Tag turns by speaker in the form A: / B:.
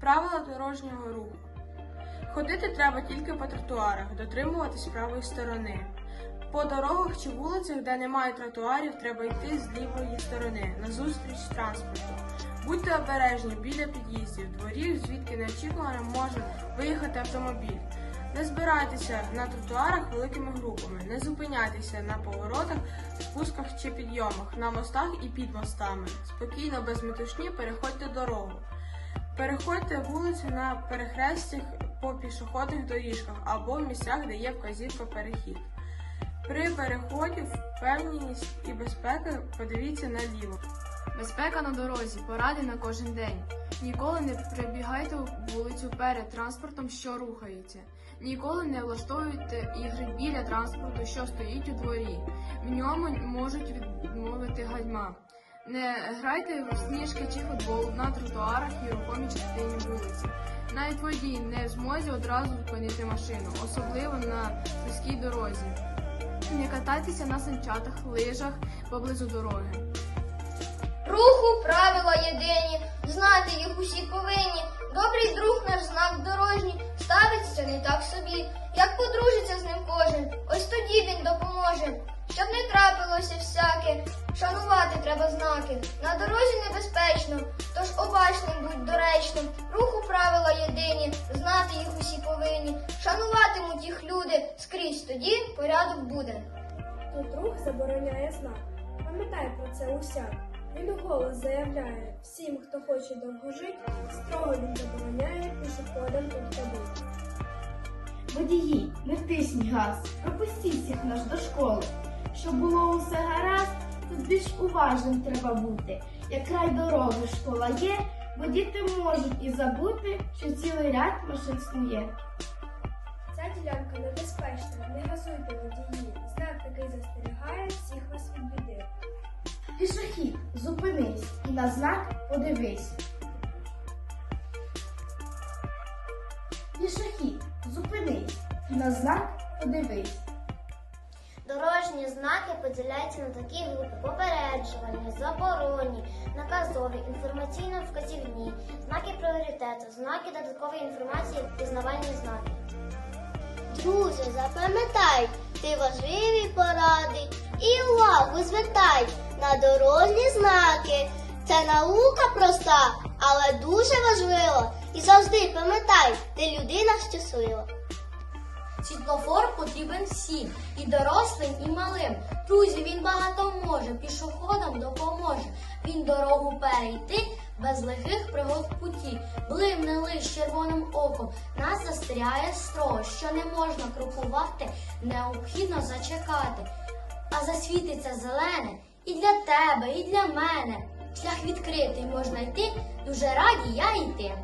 A: Правила дорожнього руху. Ходити треба тільки по тротуарах, дотримуватись правої сторони. По дорогах чи вулицях, де немає тротуарів, треба йти з лівої сторони, назустріч транспорту. Будьте обережні біля під'їздів, дворів, звідки неочікувано може виїхати автомобіль. Не збирайтеся на тротуарах великими групами, не зупиняйтеся на поворотах, спусках чи підйомах, на мостах і під мостами. Спокійно, без метушні переходьте дорогу. Переходьте вулицю на перехрестях по пішохідних доріжках або в місцях, де є вказівка перехід. При переході впевненість і безпека подивіться наліво.
B: Безпека на дорозі, поради на кожен день. Ніколи не прибігайте вулицю перед транспортом, що рухається. Ніколи не влаштовуйте ігри біля транспорту, що стоїть у дворі. В ньому можуть відмовити гальма. Не грайте в сніжки чи футбол на тротуарах і рухомій частині вулиці. Навіть водій не в змозі одразу зупинити машину, особливо на вузькій дорозі. Не катайтеся на санчатах, лижах поблизу дороги.
C: Руху правила єдині, знати їх усі повинні. Добрий друг наш знак дорожній, ставиться не так собі, як подружиться з ним кожен, ось тоді він допоможе. Щоб не трапилося всяке, шанувати треба знаки. На дорозі небезпечно, тож обачним будь доречним. Руху правила єдині, знати їх усі повинні. Шануватимуть їх люди, скрізь тоді порядок буде.
D: Тут рух забороняє знак. Пам'ятай про це усяк. Він уголос заявляє всім, хто хоче довго жити, строго він забороняє пішоходам тут ходити.
E: Водії, не тисніть газ, пропустіть всіх наш до школи. Щоб було усе гаразд, тут більш уважним треба бути. Як край дороги школа є, бо діти можуть і забути, що цілий ряд машин снує.
D: Ця ділянка небезпечна, не газуйте водії. Знак такий застерігає всіх вас від біди.
E: Пішохід, зупинись і на знак подивись. Пішохід, зупинись і на знак подивись.
C: Дорожні знаки поділяються на такі групи: попереджувальні, заборонні, наказові, інформаційно-вказівні, знаки пріоритету, знаки додаткової інформації, пізнавальні знаки. Друже, запам'ятай, ти важливі поради і увагу звертай на дорожні знаки. Це наука проста, але дуже важлива. І завжди пам'ятай, ти людина щаслива. Світлофор потрібен всім, і дорослим, і малим. Друзі, він багато може, пішоходам допоможе. Він дорогу перейти без лихих пригод в путі. Блимне лиш червоним оком. Нас застерігає строго, що не можна крокувати, необхідно зачекати. А засвітиться зелене і для тебе, і для мене. Шлях відкритий можна йти, дуже раді я йти.